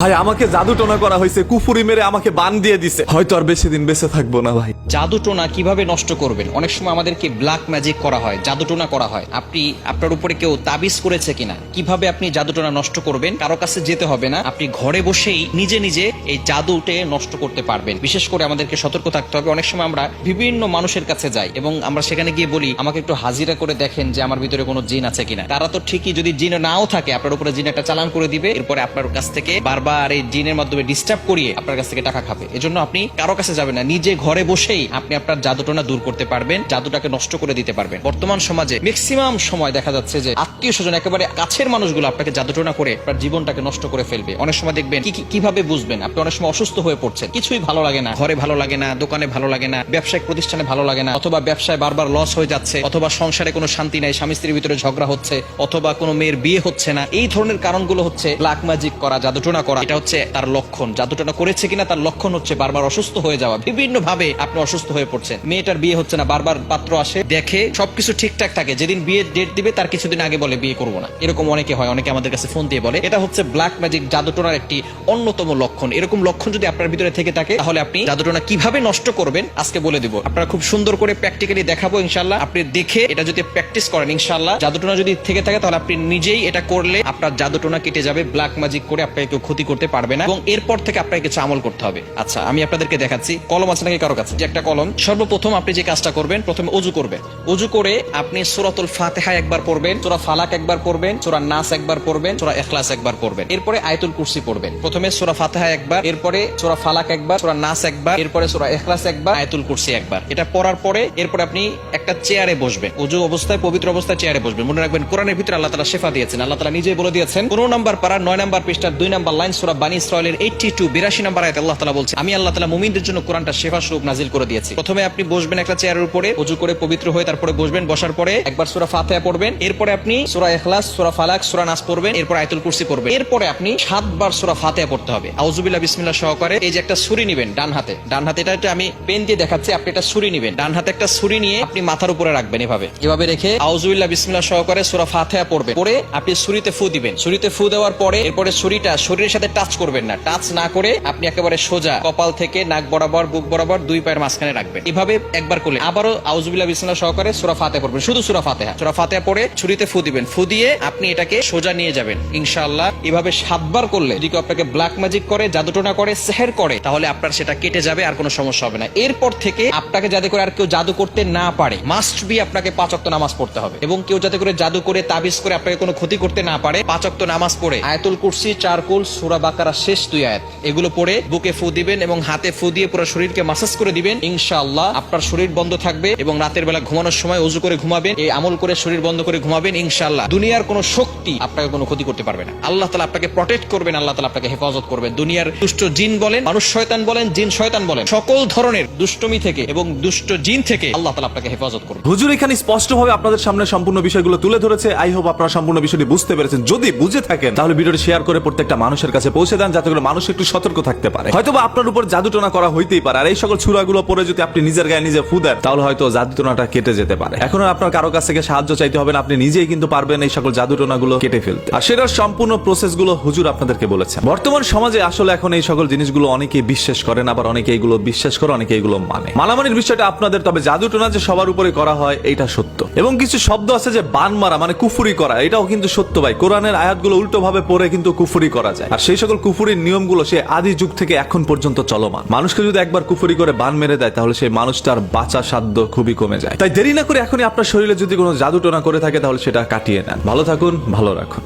ভাই, আমাকে জাদু টোনা করা হয়েছে, কুফুরি মেরে আমাকে বান দিয়ে দিছে। হয়তো আর বেশি দিন বেঁচে থাকব না ভাই। জাদুটোনা কীভাবে নষ্ট করবেন? অনেক সময় আমাদেরকে ব্ল্যাক ম্যাজিক করা হয়, জাদুটোনা করা হয়। আপনি, আপনার উপরে কেউ তাবিজ করেছে কিনা? কীভাবে আপনি জাদুটোনা নষ্ট করবেন? কারও কাছে যেতে হবে না। আপনি ঘরে বসেই নিজে নিজে এই জাদুটে নষ্ট করতে পারবেন। বিশেষ করে আমাদেরকে সতর্ক থাকতে হবে। অনেক সময় আমরা বিভিন্ন মানুষের কাছে যাই এবং আমরা সেখানে গিয়ে বলি, আমাকে একটু হাজিরা করে দেখেন যে আমার ভিতরে কোনো জিন আছে কিনা? তারা তো ঠিকই যদি জিন নাও থাকে, আপনার উপরে জিন একটা চালান করে দিবে। এরপরে আপনার কাছ থেকে বারবার এই জিনের মাধ্যমে ডিস্টার্ব করিয়ে আপনার কাছ থেকে টাকা খাবে। এজন্য আপনি কারও কাছে যাবেন না। নিজে ঘরে বসেই আপনি আপনার জাদুটোনা দূর করতে পারবেন, জাদুটাকে নষ্ট করে দিতে পারবেন। বর্তমান সমাজে ম্যাক্সিমাম সময় দেখা যাচ্ছে যে আত্মীয় স্বজন একেবারে কাছের মানুষগুলো আপনাকে জাদুটোনা করে আপনার জীবনটাকে নষ্ট করে ফেলবে। অনেক সময় দেখবেন কি- কীভাবে বুঝবেন? আপনি অনেক সময় অসুস্থ হয়ে পড়ছেন। কিছুই ভালো লাগে না। ঘরে ভালো লাগে না, দোকানে ভালো লাগে না, ব্যবসায়িক প্রতিষ্ঠানে ভালো লাগে না, অথবা ব্যবসায় বারবার লস হয়ে যাচ্ছে, অথবা সংসারে কোনো শান্তি নাই, স্বামী স্ত্রীর ভিতরে ঝগড়া হচ্ছে, অথবা কোনো মেয়ের বিয়ে হচ্ছে না। এই ধরনের কারণগুলো হচ্ছে ব্ল্যাক ম্যাজিক করা, জাদুটোনা করা। এটা হচ্ছে তার লক্ষণ। জাদুটোনা করেছে কিনা তার লক্ষণ হচ্ছে বারবার অসুস্থ হয়ে যাওয়া। বিভিন্ন ভাবে আপনি অসুস্থ হয়ে পড়ছেন। মেয়েটার বিয়ে হচ্ছে না, বারবার পাত্র আসে, দেখে সবকিছু ঠিকঠাক থাকে। যেদিন বিয়ের ডেট দিবে, তার কিছুদিন আগে বলে, বিয়ে করব না। এরকম অনেকে হয়, অনেকে আমাদের কাছে ফোন দিয়ে বলে। এটা হচ্ছে ব্ল্যাক ম্যাজিক জাদুটোনার একটি অন্যতম লক্ষণ। এরকম লক্ষণ যদি আপনার ভিতরে থেকে থাকে, তাহলে আপনি জাদুটোনা কীভাবে নষ্ট করবেন, আজকে বলে দিব। আপনারা খুব সুন্দর করে প্র্যাকটিক্যালি দেখাবো ইনশাল্লাহ আপনি দেখে, এটা যদি প্র্যাকটিস করেন ইনশাল্লাহ জাদুটোনা যদি থেকে থাকে, তাহলে আপনি নিজেই এটা করলে আপনার জাদুটোনা কেটে যাবে। ব্ল্যাক ম্যাজিক করে আপনাকে কেউ ক্ষতি করতে পারবে না, এবং এরপর থেকে আপনাকে কিছু আমল করতে হবে। আচ্ছা আমি আপনাদেরকে দেখাচ্ছি, কলম আছে নাকি কারও কাছে? যে একটা কলম, সর্বপ্রথম আপনি যে কাজটা করবেন, প্রথমে অজু করবেন। অজু করে আপনি সুরাতুল ফাতেহা একবার পড়বেন, সুরা ফালাক একবার পড়বেন, সুরা নাস একবার পড়বেন, সুরা এখলাস একবার পড়বেন। এরপরে আয়তুল কুরসি পড়বেন। প্রথমে সুরা ফাতেহা একবার, এরপরে সুরা ফালাক একবার, সুরা নাস একবার, এরপরে সুরা এখলাস একবার, আয়তুল কুরসি একবার। এটা পড়ার পরে এরপরে আপনি একটা চেয়ারে বসবেন। অজু অবস্থায়, পবিত্র অবস্থায় চেয়ারে বসবেন। মনে রাখবেন, কোরআনের ভিতরে আল্লাহ তালা শেফা দিয়েছেন। আল্লাহ তালা নিজেই বলে দিয়েছেন, পনেরো নম্বর পারা, নয় নম্বর পৃষ্ঠার দুই নম্বর লাইন সুরা ইসরায়েলের এইটি টু বিরাশি নম্বর আল্লাহ আমি আল্লাহ মুমিনদের জন্য কোরআনটা স্বরূপ নাজিল করে দিয়েছি। প্রথমে আপনি বসবেন একটা চেয়ারের উপরে করে পবিত্র হয়ে তারপরে বসবেন, বসার পরে একবার সুরা পড়বেন, এরপরে আপনি সুরা সুরা ফালাক, সুরা নাস পড়বেন, এরপর কুরসি পড়বেন। এরপরে আপনি সাতবার সুরা পড়তে হবে। সহকারে এই যে একটা ছুরি নিবেন ডান হাতে ডান হাতে এটা আমি পেন দিয়ে দেখাচ্ছি, আপনি একটা ছুরি নিবেন। ডান হাতে একটা ছুরি নিয়ে আপনি মাথার উপরে রাখবেন এভাবে। এভাবে রেখে আউজুবিল্লাহ বিসমিল্লাহ সহকারে সুরা ফাতেহা পড়বেন। পরে আপনি ছুরিতে ফু দিবেন। ছুরিতে ফু দেওয়ার পরে এরপরে ছুরিটা শরীরের সাথে টাচ করবেন না। টাচ না করে আপনি একেবারে সোজা কপাল থেকে নাক বরাবর, বুক বরাবর দুই পায়ের মাঝখানে রাখবেন। এভাবে একবার করলে আবারও আউজুবিল্লাহ বিসমিল্লাহ সহকারে সুরা ফাতেহা পড়বেন। শুধু সুরা ফাতেহা। সুরা ফাতেহা পড়ে ছুরিতে ফু দিবেন। ফু দিয়ে আপনি এটাকে সোজা নিয়ে যাবেন। ইনশাআল্লাহ এভাবে সাতবার করলে যদি আপনাকে ব্ল্যাক ম্যাজিক করে, জাদুটোনা করে সেহের করে, তাহলে আপনার সেটা কেটে যাবে, আর কোনো সমস্যা হবে না। এরপর থেকে আপনাকে যাতে করে আর কেউ জাদু করতে না পারে মাস্ট বি আপনাকে পাঁচক্ত নামাজ পড়তে হবে। এবং কেউ যাতে করে জাদু করে, তাবিজ করে আপনাকে কোনো ক্ষতি করতে না পারে পাঁচক্ত নামাজ পড়ে আয়াতুল কুরসি, চারকুল, সুরা বাকারা শেষ দুই আয়াত। এগুলো পড়ে বুকে ফু দিবেন এবং হাতে ফু দিয়ে পুরো শরীরকে মাসাজ করে দিবেন। ইনশাআল্লাহ আপনার শরীর বন্ধ থাকবে এবং রাতের বেলা ঘুমানোর সময় উজু করে ঘুমাবেন। এই আমল করে শরীর বন্ধ করে ঘুমাবেন ইনশাআল্লাহ। দুনিয়ার কোনো শক্তি আপনাকে কোনো ক্ষতি করতে পারবে না। আল্লাহ তালা আপনাকে প্রটেক্ট করবেন, আল্লাহ তালা আপনাকে হেফাজত করবেন। দুনিয়ার দুষ্ট জিন বলেন, মানুষ শয়তান বলেন, জিন শয়তান বলেন, সকল ধরনের দুষ্টমি থেকে এবং দুষ্ট জিন থেকে আল্লাহ তালা আপনাকে হেফাজত করবে হুজুর, এখানে স্পষ্টভাবে আপনাদের সামনে সম্পূর্ণ বিষয়গুলো তুলে ধরেছে। আই হোপ আপনারা সম্পূর্ণ বিষয়টি বুঝতে পেরেছেন। যদি বুঝে থাকেন, তাহলে ভিডিওটি শেয়ার করে প্রত্যেকটা মানুষের কাছে পৌঁছে দেন যাতে করে মানুষ একটু সতর্ক থাকতে পারে। হয়তো বা আপনার উপর জাদুটোনা করা হইতেই পারে, আর এই সকল ছুরাগুলো পরে যদি আপনি নিজের গায়ে নিজে ফু দেন, তাহলে হয়তো জাদুটোনাটা কেটে যেতে পারে। এখন আপনার কারও কাছ থেকে সাহায্য চাইতে হবে না, আপনি নিজেই কিন্তু পারবেন এই সকল জাদুটোনাগুলো কেটে ফেলতে। আর সেটার সম্পূর্ণ প্রসেসগুলো হুজুর আপনাদেরকে বলেছেন। বর্তমান সমাজে আসলে এখন এই সকল জিনিসগুলো অনেকেই বিশ্বাস করেন আবার অনেকে এগুলো বিশ্বাস করে, অনেকে এগুলো মানে। মালামানির বিষয়টা আপনাদের, তবে জাদুটোনা যে সবার উপরে করা হয় এটা সত্য। এবং কিছু শব্দ আছে যে বান মারা মানে কুফুরি করা, এটাও কিন্তু সত্য ভাই। কোরআনের আয়াতগুলো উল্টো ভাবে পড়ে কিন্তু কুফুরি করা যায়। আর সেই সকল কুফুরির নিয়মগুলো সে আদি যুগ থেকে এখন পর্যন্ত চলমান। মানুষকে যদি একবার কুফুরি করে বান মেরে দেয়, তাহলে সেই মানুষটার বাঁচা সাধ্য খুবই কমে যায়। তাই দেরি না করে এখনই আপনার শরীরে যদি কোনো জাদু টোনা করে থাকে, তাহলে সেটা কাটিয়ে নেন। ভালো থাকুন, ভালো রাখুন।